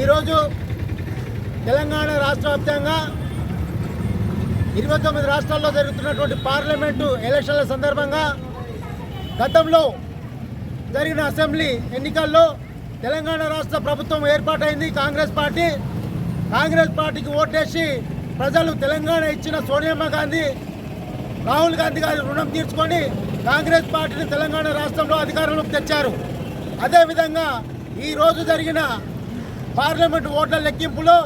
ఈరోజు తెలంగాణ రాష్ట్ర వ్యాప్తంగా ఇరవై తొమ్మిది రాష్ట్రాల్లో జరుగుతున్నటువంటి పార్లమెంటు ఎలక్షన్ల సందర్భంగా గతంలో జరిగిన అసెంబ్లీ ఎన్నికల్లో తెలంగాణ రాష్ట్ర ప్రభుత్వం ఏర్పాటైంది. కాంగ్రెస్ పార్టీ కాంగ్రెస్ పార్టీకి ఓటేసి ప్రజలు తెలంగాణ ఇచ్చిన సోనియమ్మ గాంధీ రాహుల్ గాంధీ గారి రుణం తీర్చుకొని కాంగ్రెస్ పార్టీని తెలంగాణ రాష్ట్రంలో అధికారంలోకి తెచ్చారు. అదేవిధంగా ఈరోజు జరిగిన పార్లమెంట్ ఓట్ల లెక్కింపులో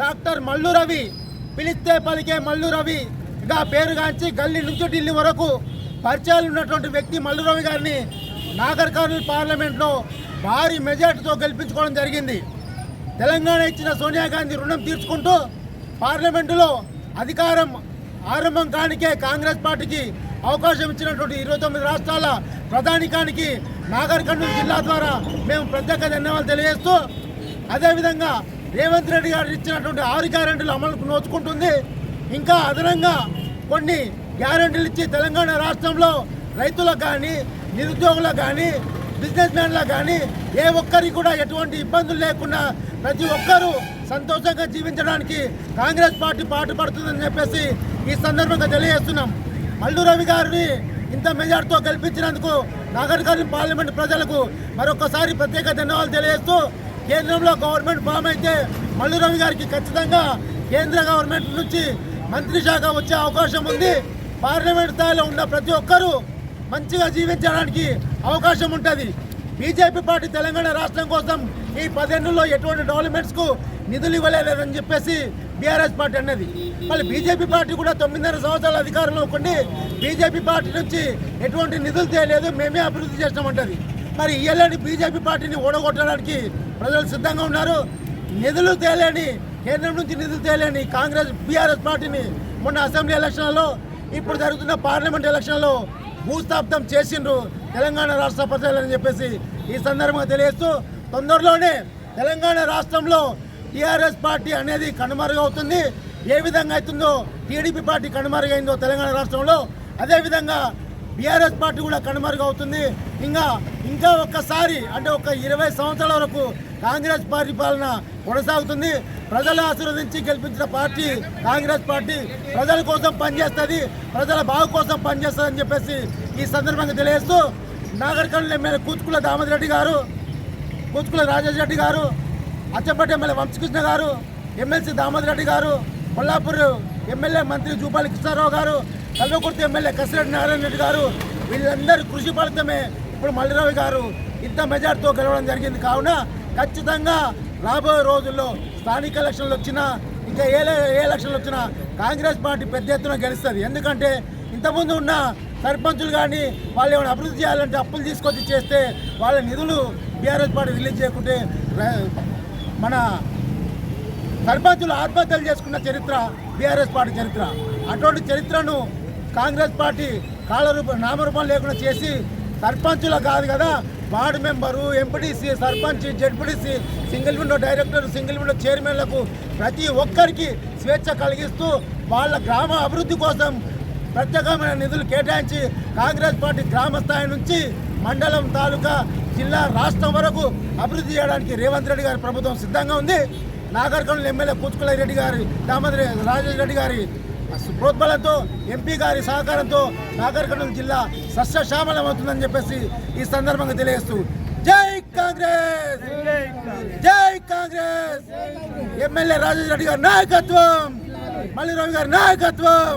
డాక్టర్ మల్లు రవి పిలిస్తే పలికే మల్లు రవి ఇంకా పేరుగాంచి గల్లీ నుంచి ఢిల్లీ వరకు పరిచయాలు ఉన్నటువంటి వ్యక్తి మల్లు రవి గారిని నాగర్ కర్నూలు పార్లమెంట్లో భారీ మెజార్టీతో గెలిపించుకోవడం జరిగింది. తెలంగాణ ఇచ్చిన సోనియా గాంధీ రుణం తీర్చుకుంటూ పార్లమెంటులో అధికారం ఆరంభం కానికే కాంగ్రెస్ పార్టీకి అవకాశం ఇచ్చినటువంటి ఇరవై తొమ్మిది రాష్ట్రాల ప్రధానికానికి నాగర్ కర్నూలు జిల్లా ద్వారా మేము ప్రత్యేక ధన్యవాదాలు తెలియజేస్తూ అదేవిధంగా రేవంత్ రెడ్డి గారు ఇచ్చినటువంటి ఆరు గ్యారెంటీలు అమలుకు నోచుకుంటుంది. ఇంకా అదనంగా కొన్ని గ్యారెంటీలు ఇచ్చి తెలంగాణ రాష్ట్రంలో రైతులకు కానీ నిరుద్యోగులకు కానీ బిజినెస్ మ్యాన్లకు కానీ ఏ ఒక్కరికి కూడా ఎటువంటి ఇబ్బందులు లేకుండా ప్రతి ఒక్కరూ సంతోషంగా జీవించడానికి కాంగ్రెస్ పార్టీ పాటుపడుతుందని చెప్పేసి ఈ సందర్భంగా తెలియజేస్తున్నాం. మల్లు రవి గారిని ఇంత మెజార్టీతో గెలిపించినందుకు నాగర్ కర్నూలు పార్లమెంట్ ప్రజలకు మరొకసారి ప్రత్యేక ధన్యవాదాలు తెలియజేస్తూ కేంద్రంలో గవర్నమెంట్ ఫామ్ అయితే మల్లు రవి గారికి ఖచ్చితంగా కేంద్ర గవర్నమెంట్ నుంచి మంత్రి శాఖ వచ్చే అవకాశం ఉంది. పార్లమెంట్ స్థాయిలో ఉన్న ప్రతి ఒక్కరూ మంచిగా జీవించడానికి అవకాశం ఉంటుంది. బీజేపీ పార్టీ తెలంగాణ రాష్ట్రం కోసం ఈ పదేళ్ళలో ఎటువంటి డెవలప్మెంట్స్కు నిధులు ఇవ్వలేదని చెప్పేసి బీఆర్ఎస్ పార్టీ అన్నది. మళ్ళీ బీజేపీ పార్టీ కూడా తొమ్మిదిన్నర సంవత్సరాల అధికారంలో ఉండి బీజేపీ పార్టీ నుంచి ఎటువంటి నిధులు తేలేదు. మేమే అభివృద్ధి చేస్తామంటది మరి ఇయ్యలేని బీజేపీ పార్టీని ఓడగొట్టడానికి ప్రజలు సిద్ధంగా ఉన్నారు. నిధులు తేలేని కేంద్రం నుంచి నిధులు తేలేని కాంగ్రెస్ బీఆర్ఎస్ పార్టీని మొన్న అసెంబ్లీ ఎలక్షన్లలో ఇప్పుడు జరుగుతున్న పార్లమెంట్ ఎలక్షన్లో భూస్థాపితం చేసిండ్రు తెలంగాణ రాష్ట్ర ప్రజలని చెప్పేసి ఈ సందర్భంగా తెలియజేస్తూ తొందరలోనే తెలంగాణ రాష్ట్రంలో టీఆర్ఎస్ పార్టీ అనేది కనుమరుగవుతుంది. ఏ విధంగా అవుతుందో టీడీపీ పార్టీ కనుమరుగైందో తెలంగాణ రాష్ట్రంలో అదేవిధంగా బీఆర్ఎస్ పార్టీ కూడా కనుమరుగవుతుంది. ఇంకా ఇంకా ఒక్కసారి అంటే ఒక ఇరవై సంవత్సరాల వరకు కాంగ్రెస్ పార్టీ పాలన కొనసాగుతుంది. ప్రజలు ఆశీర్వదించి గెలిపించిన పార్టీ కాంగ్రెస్ పార్టీ ప్రజల కోసం పనిచేస్తుంది ప్రజల బాగు కోసం పనిచేస్తుంది అని చెప్పేసి ఈ సందర్భంగా తెలియజేస్తూ నాగర్ ఎమ్మెల్యే కూచుకుల దామోదర్ రెడ్డి గారు కూచుకుల రాజేష్ రెడ్డి గారు అచ్చంపేట ఎమ్మెల్యే వంశకృష్ణ గారు ఎమ్మెల్సీ దామోదర్ రెడ్డి గారు కొల్లాపూర్ ఎమ్మెల్యే మంత్రి జూపాలి కృష్ణారావు గారు కల్వకుర్తి ఎమ్మెల్యే కసిరెడ్డి నారాయణ రెడ్డి గారు వీళ్ళందరి కృషి ఫలితమే ఇప్పుడు మల్లిరావు గారు ఇంత మెజార్టీతో గెలవడం జరిగింది. కావున ఖచ్చితంగా రాబోయే రోజుల్లో స్థానిక ఎలక్షన్లు వచ్చినా ఇంకా ఏ ఏ ఎలక్షన్లు వచ్చినా కాంగ్రెస్ పార్టీ పెద్ద ఎత్తున గెలుస్తుంది. ఎందుకంటే ఇంతకుముందు ఉన్న సర్పంచులు కానీ వాళ్ళు ఏమైనా అభివృద్ధి చేయాలంటే అప్పులు తీసుకొచ్చి చేస్తే వాళ్ళ నిధులు బీఆర్ఎస్ పార్టీ రిలీజ్ చేయకుంటే మన సర్పంచులు ఆత్మహత్యలు చేసుకున్న చరిత్ర బీఆర్ఎస్ పార్టీ చరిత్ర. అటువంటి చరిత్రను కాంగ్రెస్ పార్టీ కాలరూప నామరూపం లేకుండా చేసి సర్పంచుల కాదు కదా. Ward member MPTC sarpanch ZPTC single window director single window చైర్మన్లకు ప్రతి ఒక్కరికి స్వేచ్ఛ కలిగిస్తూ వాళ్ళ గ్రామ అభివృద్ధి కోసం ప్రత్యేకమైన నిధులు కేటాయించి కాంగ్రెస్ పార్టీ గ్రామ స్థాయి నుంచి మండలం తాలూకా జిల్లా రాష్ట్రం వరకు అభివృద్ధి చేయడానికి రేవంత్ రెడ్డి గారి ప్రభుత్వం సిద్ధంగా ఉంది. నాగర్ ఎమ్మెల్యే కూచుకుల రెడ్డి గారి దామోదరి రాజేష్ రెడ్డి గారి ప్రోత్బలంతో ఎంపీ గారి సహకారంతో నాగర్ జిల్లా సస్యశ్యామలం అవుతుందని చెప్పేసి ఈ సందర్భంగా తెలియజేస్తూ జై కాంగ్రెస్! జై కాంగ్రెస్! ఎమ్మెల్యే రాజేష్ రెడ్డి గారి నాయకత్వం! మల్లిరావు గారి నాయకత్వం!